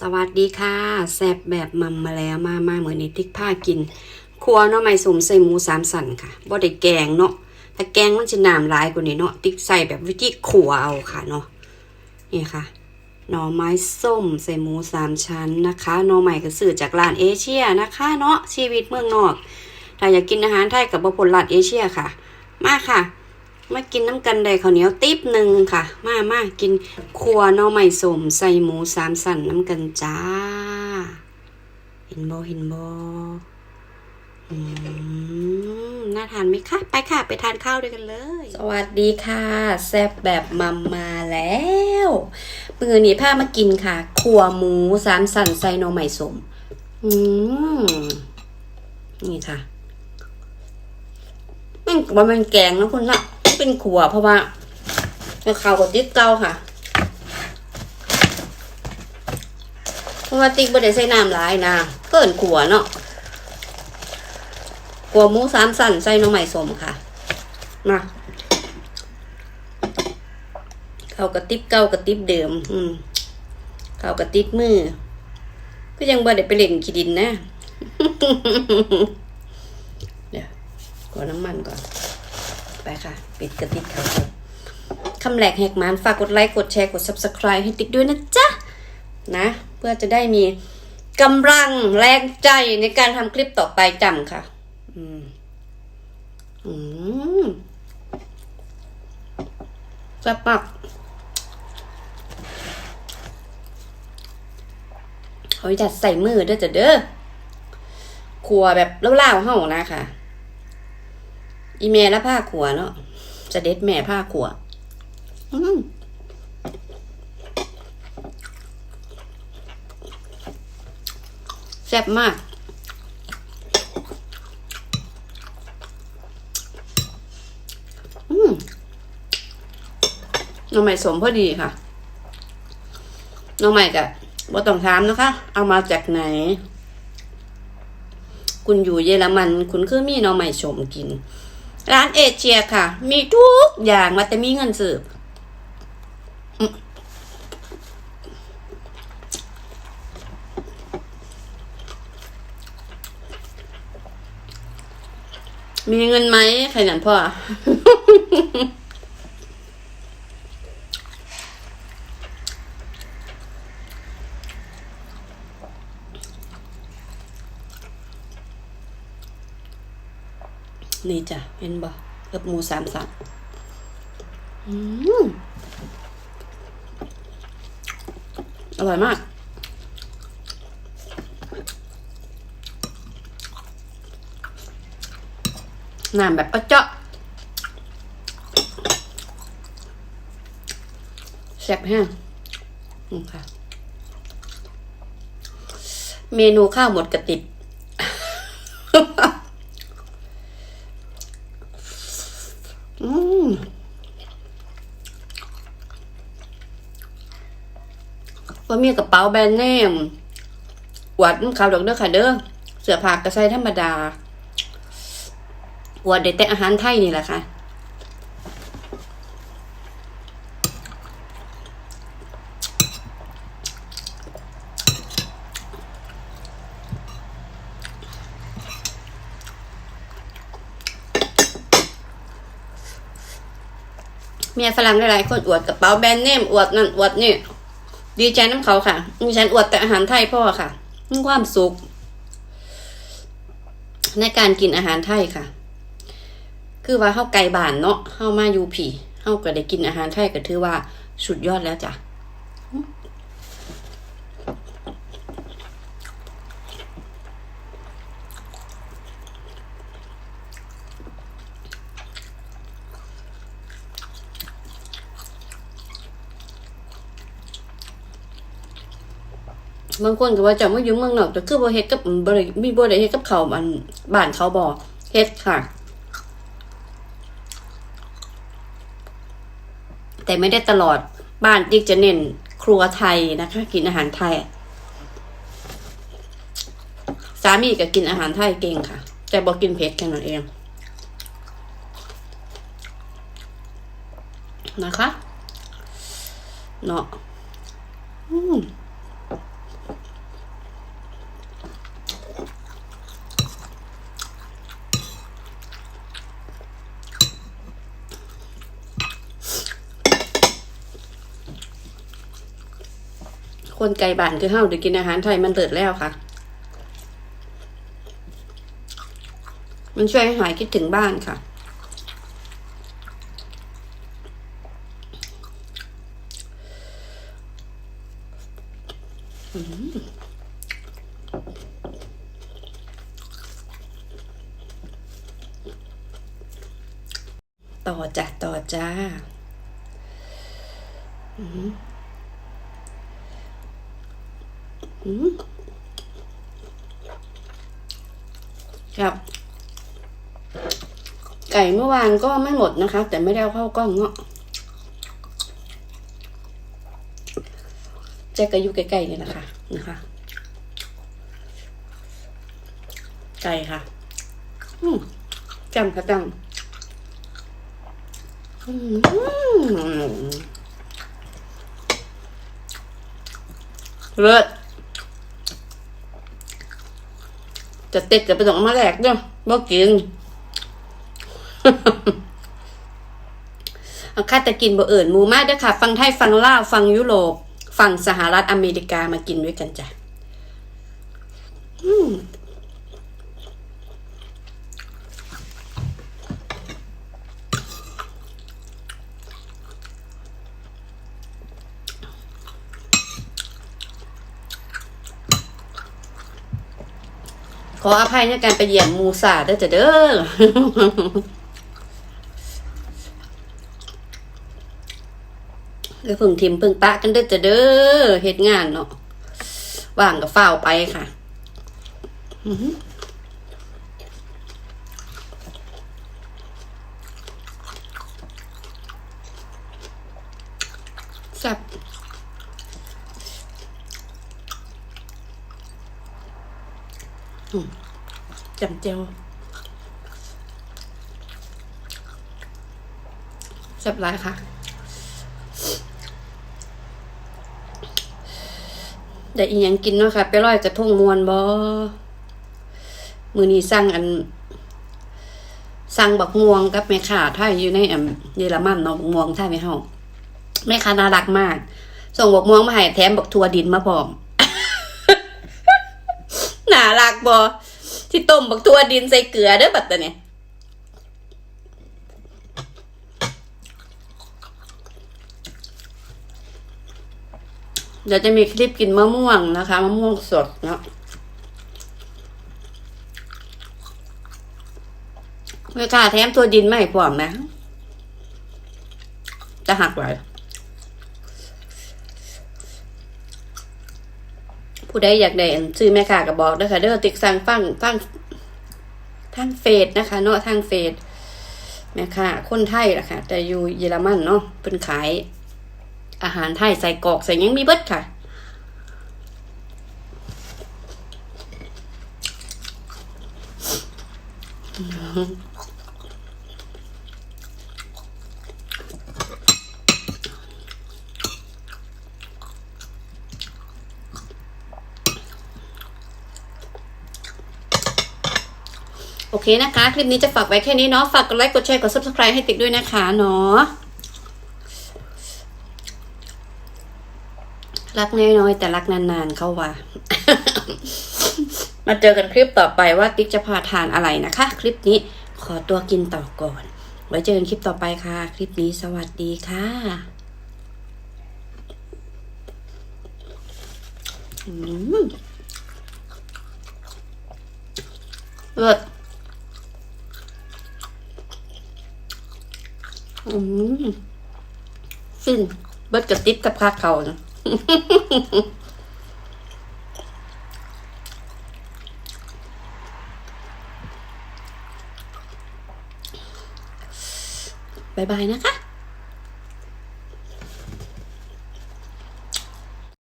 สวัสดีค่ะแซบแบบมัมมาแล้วมามาเหมือนนี้ติ๊กผ้ากินครัวเนาะไม่สมใส่หมูสามสันค่ะบ่ได้แกงเนาะถ้าแกงมันจะน้ำลายกว่านี้เนาะติ๊กใส่แบบวิธีขัวเอาค่ะเนาะนี่ค่ะหน่อไม้ส้มใส่หมูสามชั้นนะคะหน่อใหม่ก็ซื้อจากร้านเอเชียนะคะเนาะชีวิตเมืองนอก ถ้าอยากกินอาหารไทยกับบผลร้านเอเชียค่ะ มาค่ะ มากินน้ำกันได้ข้าวเหนียวติ๊บหนึ่งค่ะ มามากินครัวหน่อไม้สมใส่หมูสามสันน้ำกันจ้า เห็นบอเห็นบออืมน่าทานไหมคะ ไปค่ะ ไปทานข้าวด้วยกันเลย สวัสดีค่ะ แซบแบบมัมมาแล้วมือนี้พามากินค่ะครัวหมูสามสันใส่หน่อไม้สมอืมนี่ค่ะมันมันแกงนะคุณละ เป็นขัว เพราะว่าเขาวกับติ๊กเก้าค่ะ เพราะว่าติ๊กบ่ได้ใส่น้ำหลายนะเกินขัวเนาะขัวหมูสามสันใส่น้องใหม่สมค่ะมาเขาวกระติ๊บเก้ากระติ๊บเดิม อืมเขากระติ๊บมือ ก็ยังบ่ได้ไปเล่นขี้ดินนะ เดี๋ยวกดน้ำมันก่อน ไปค่ะ ปิดกระติกครับคำแหลกแหกมันฝากกดไลค์กดแชร์กด subscribe ให้ติ๊กด้วยนะจ๊ะ นะ เพื่อจะได้มีกำลังแรงใจในการทำคลิปต่อไปจำค่ะ อืม อืมแซ่บมากเขาจัดใส่มือเด้อจ้ะเด้อครัวแบบเล่าๆเฮานะค่ะ อีเมลและผ้าขัวเนาะจะเด็ดแม่ผ้าขัวแซ่บมากอืมน้องใหม่สมพอดีค่ะ น้องใหม่กะบ่ต้องถามนะคะ เอามาจากไหน คุณอยู่เยอรมัน คุณคือมีน้องใหม่สมกิน ร้านเอเชียค่ะ มีทุกอย่างมาแต่มีเงินสืบมมีเงินไหมขยันพ่อ นี่จ้ะเห็นบ่กับหมูสามสับอืมอร่อยมาก น้ำแบบกระเจาะแซ่บแห้งค่ะ เมนูข้าวหมดกระติบ อืมว่ามีกระเป๋าแบรนด์เนมหวดขาวดอกเด้อค่ะเด้อเสื้อผ้ากระใส่ธรรมดาหวดเด็ดแต่อาหารไทยนี่แหละค่ะ มียฝรั่งหลายๆคนอวดกระเป๋าแบรนด์เนมอวดนั่นอวดนี่ดีใจน้ำเขาค่ะดีฉันอวดแต่อาหารไทยพ่อค่ะมีความสุข ในการกินอาหารไทยค่ะ คือว่าเข้าไกลบ้านเนาะเข้ามาอยู่ผีเข้าก็ได้กินอาหารไทยก็ถือว่าสุดยอดแล้วจ้ะ บางคนก็ว่าจะมาอยู่เมืองนอกแต่คือบ่เฮ็ดกับบริมีบ่ได้เฮ็ดกับเขาวมันบ้านเขาบ่เฮ็ดค่ะ แต่ไม่ได้ตลอดบ้านติ๊กจะเน้นครัวไทยนะคะ กินอาหารไทย สามีก็กินอาหารไทยเก่งค่ะ แต่บอกกินเผ็ดแค่นั้นเอง นะคะ เนาะ อืม คนไกลบ้านคือเฮาได้กินอาหารไทยมันเลิศแล้วค่ะ มันช่วยให้หายคิดถึงบ้านค่ะต่อจ้ะต่อจ้า อืม ครับไก่เมื่อวานก็ไม่หมดนะคะ แต่ไม่ได้เอาเข้ากล้องเนาะแจกก็อยู่ใกล้ๆนี่แหละค่ะนะคะ ไก่ค่ะ อืมจำค่ะจำอืมเลิศ จะเต็ดกับไปสองมาแหลกเนาะบ่กินเอาค่าตะกินบ่เอิญมูมากเด้อค่ะ ฟังไทยฟังลาวฟังยุโรป ฟังสหรัฐอเมริกามากินด้วยกันจ้ะ อืม ขออภัยในการไปเหยียบมูสาเด้อจ้ะเด้อเดี๋ยวพึ่งทิมพึ่งปะกันเด้อจ้ะเด้อเฮ็ดงานเนาะว่างก็เฝ้าไปค่ะแซ่บอืม จำเจียวแซ่บหลายค่ะได้อีหยังกินเนาะค่ะ ไปลอยกระทงมวนบ่มือนี้สั่งอันสั่งบักม่วงกับแม่ค้าไทยอยู่ในอันเยอรมันเนาะบักม่วงไทยไม่เฮาแม่ค้าน่ารักมาก ส่งบักม่วงมาให้แถมบักทัวดินมาพร้อม น่ารักบ่ที่ต้มบักทัวดินใส่เกลือเด้อบัดตะเนี่ยเดี๋ยวจะมีคลิปกินมะม่วงนะคะมะม่วงสดเนาะไม่กล้าแถมตัวดินไม่พร้อมนะ จะหักไว้ ผู้ใดอยากได้อันซื้อแม่ค้าก็บอกนะคะเด้อติ๊กสั่งฟังฟังทางเฟซนะคะ เนาะทางเฟซแม่ค้าคนไทยล่ะคะแต่อยู่เยอรมันเนาะเป็นขายอาหารไทยใส่กอกใส่ยังมีเบิดค่ะ โอเคนะคะ คลิปนี้จะฝากไว้แค่นี้เนาะ ฝากกดไลค์ กดแชร์ กด subscribe ให้ติ๊กด้วยนะคะเนาะ รักน้อยๆแต่รักนานๆเข้าว่า มาเจอกันคลิปต่อไปว่าติ๊กจะพาทานอะไรนะคะ คลิปนี้ขอตัวกินต่อก่อน ไว้เจอกันคลิปต่อไปค่ะ คลิปนี้สวัสดีค่ะอืมเลิศ อืมฟินเบิดกระติ๊บกับคาเขานะบายบายนะคะ